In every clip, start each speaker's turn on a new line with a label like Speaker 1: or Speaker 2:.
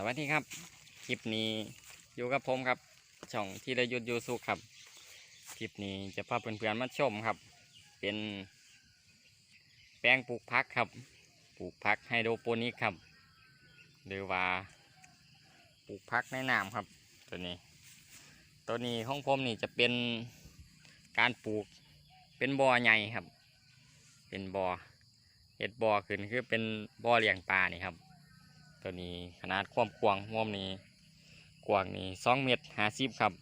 Speaker 1: สวัสดีครับ คลิปนี้อยู่กับผมครับ ช่องที่ได้ยุดยูสุขครับ คลิปนี้จะพาเพื่อนๆมาชมครับ เป็น แปลงปลูกพักครับ ปลูกพักไฮโดรโปนิกครับ หรือว่า ปลูกพักในน้ำครับ ตัวนี้ ตัวนี้ของผมนี่จะเป็นการปลูกเป็นบ่อใหญ่ครับ เป็นบ่อเห็ดบ่อขึ้นคือเป็นบ่อเลี้ยงปลานี่ครับ ตัวนี้ขนาดความกว้างร่วมนี้กว้างนี่สองเมตรห้าสิบครับ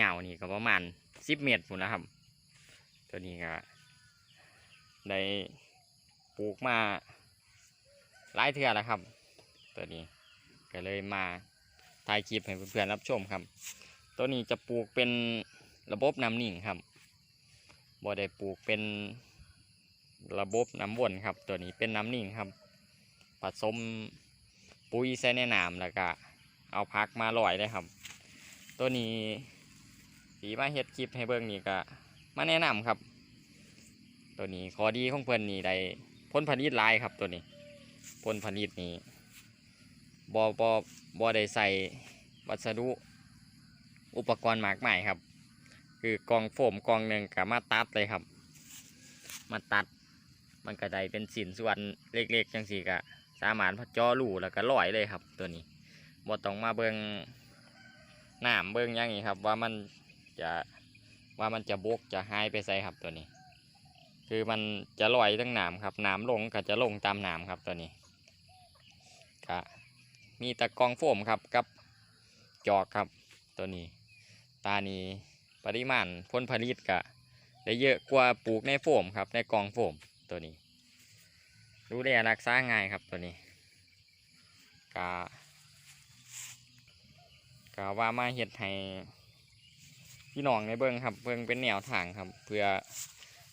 Speaker 1: ยาวนี่ก็ประมาณสิบเมตรพุ่นนะครับ ตัวนี้ก็ได้ปลูกมาหลายเทื่อแล้วครับ ตัวนี้ก็เลยมาถ่ายคลิปให้เพื่อนๆรับชมครับ ตัวนี้จะปลูกเป็นระบบน้ำนิ่งครับบ่ได้ปลูกเป็นระบบน้ำวนครับ ตัวนี้เป็นน้ำนิ่งครับผสม ปุ๋ยใส่ในน้ำแล้วก็เอาพักมาลอยเลยครับ ตัวนี้สีมาเฮ็ดคลิปให้เบิ่งนี่ก็มาแนะนำครับ ตัวนี้ข้อดีของเพิ่อนนี่ได้ผลผลิตลายครับตัวนี้ผลผลิตนี่บอบอบอได้ใส่วัสดุอุปกรณ์หมากใหมายครับ คือกองโฟมกองหนึ่งก็มาตัดเลยครับ มาตัดมันก็ได้เป็นสินส่วนเล็กๆจังสี่ก็ สามารถพอจอรูแล้วก็ลอยเลยครับตัวนี้บ่ต้องมาเบิงน้ำเบิงย่างนี้ครับ ว่ามันจะว่ามันจะบกจะหายไปใส่ครับตัวนี้ คือมันจะลอยทั้งน้ำครับน้ำลงก็จะลงตามน้ำครับตัวนี้ก็มีตะกรองโฟมครับกับจอกครับตัวนี้ ตานี้ปริมาณผลผลิตก็ได้เยอะกว่าปลูกในโฟมครับในกองโฟมตัวนี้ ดูแลรักษาง่ายครับตัวนี้กากาว่ามาเห็ดให้พี่น้องในเบิ้งครับเบิ้งเป็นแนวทางครับ เพื่อ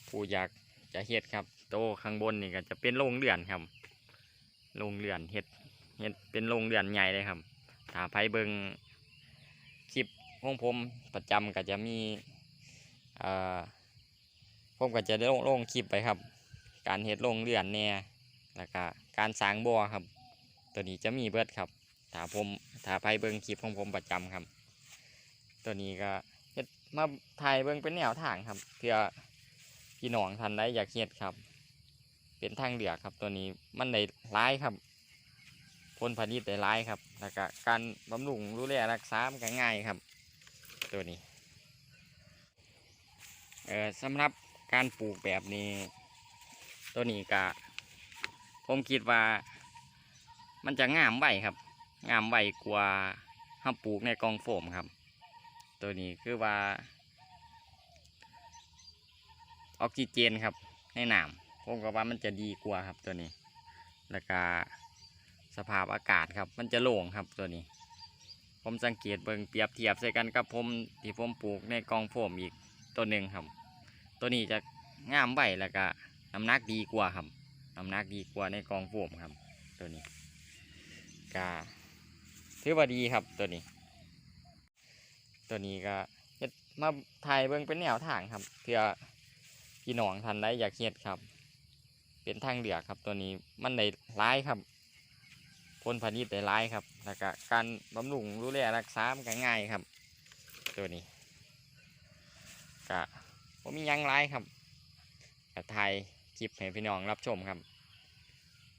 Speaker 1: ผู้อยากจะเห็ดครับ โตข้างบนนี่ก็จะเป็นโรงเรือนครับโรงเรือนเห็ดเห็ดเป็นโรงเรือนใหญ่เลยครับถ้าไปเบิ้งคลิปของผมประจำก็จะมีเอ่อผมก็จะได้ลงลงคลิปไปครับ การเฮ็ดโรงเรือนเนี่ย แล้วก็การสางบ่อครับ ตัวนี้จะมีเบิดครับถ้าผมถ้าไปเบิ่งคลิปของผมประจำครับ ตัวนี้ก็เฮ็ดมาถ่ายเบิ่งเป็นแนวทางครับ เพื่อพี่น้องท่านใดอยากเฮ็ดครับ เป็นทางเหลือครับ ตัวนี้มันได้หลายครับผลผลิตได้หลายครับแล้วก็การบำรุงดูแลรักษามันก็ง่ายครับ ตัวนี้เออสำหรับการปลูกแบบนี้ ตัวนี้ก็ ผมคิดว่า มันจะงามไวครับ งามไวกว่าห้าปลูกในกองโฟมครับ ตัวนี้คือว่า ออกซิเจนครับ ในน้ำผมก็ว่ามันจะดีกว่าครับตัวนี้ แล้วก็สภาพอากาศครับ มันจะโล่งครับตัวนี้ ผมสังเกตเบิ่งเปรียบเทียบใส่กันกับผมที่ผมปลูกในกองโฟมอีกตัวหนึ่งครับ ตัวนี้จะงามไวแล้วก็น้ำหนักดีกว่าครับ น้ำหนักดีกว่าในกองโฟมครับ ตัวนี้กาถือว่าดีครับตัวนี้ ตัวนี้ก็เฮ็ดมาถ่ายเบิ่งเป็นแนวทางครับเพื่อพี่น้องท่านใดอยากเฮ็ดครับ เป็นทางเหลือครับ ตัวนี้มันได้ายครับผลผลิตได้หลายครับแล้วก็การบำรุงดูแลรักษามันก็ง่ายครับ ตัวนี้ก็ผมมียังหลายครับก็ถ่าย คลิปให้พี่น้องรับชมครับ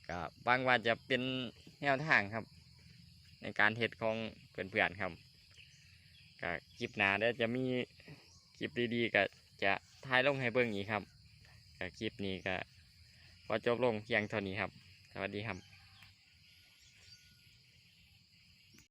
Speaker 1: ก็บางว่าจะเป็นแนวทางครับ ในการเฮ็ดของเพื่อนๆครับก็คลิปหน้าเดี๋ยวจะมีคลิปดีๆก็จะท้ายลงให้เบิ่งอีกครับก็คลิปนี้ก็พอจบลงเพียงเท่านี้ครับ สวัสดีครับ